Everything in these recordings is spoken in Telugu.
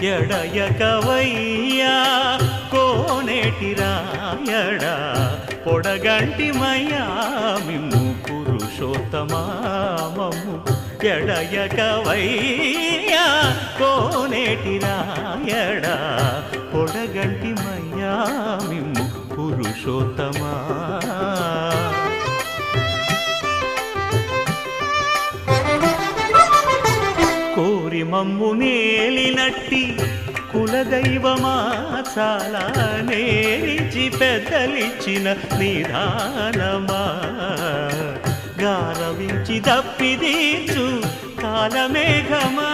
ఎడయకవయ్యా కోనేటి రాయడా పొడగంటి మిమ్ము. పురుషోత్తమామము ఎడయకవయ్యా కోనేటి రాయడా పొడగంటి మిమ్ము పురుషోత్తమా మమ్ము నేలినట్టి కులదైవమా చాలా నేరిచి పెద్దలిచ్చిన నిధానమా గారవించి దప్పిదీచు కాలమేఘమా.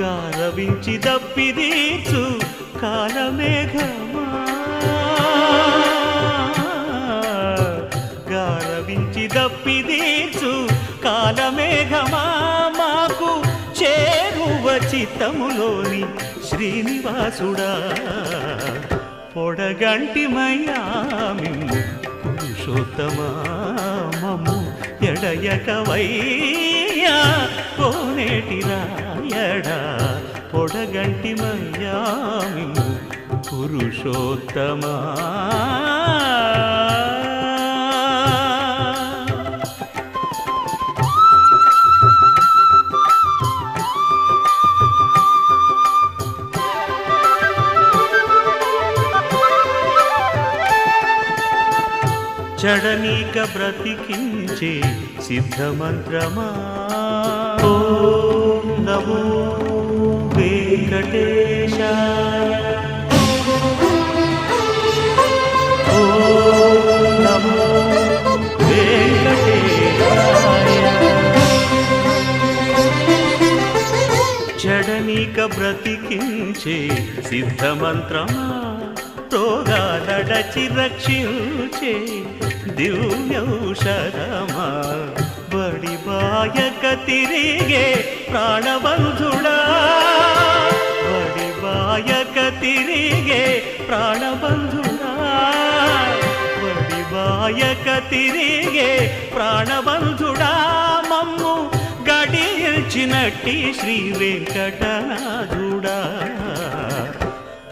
గారవించి దప్పిదీచు కాలమేఘమా. చిత్తములోని శ్రీనివాసుడా. పొడగంటి మయామిము పురుషోత్తమా మమ్ము ఎడయకవయ్యా కోనేటి రాయడా పొడగంటి మయామిము పురుషోత్తమా. చడనీక బ్రతికించే సిద్ధమంత్రమా? ఓం నమో వెంకటేశాయ ఓం నమో జడనీక బ్రతికించే సిద్ధమంత్రమా? రోగాలడచి రక్షించే దివ్యౌషధమా? బడి బాయక తిరిగే ప్రాణబంధుడా? బడి బాయక తిరిగే ప్రాణబంధుడా? బడి బాయక తిరిగే ప్రాణబంధుడా? మమ్ము గడిచినట్టి శ్రీ వెంకటనాథుడా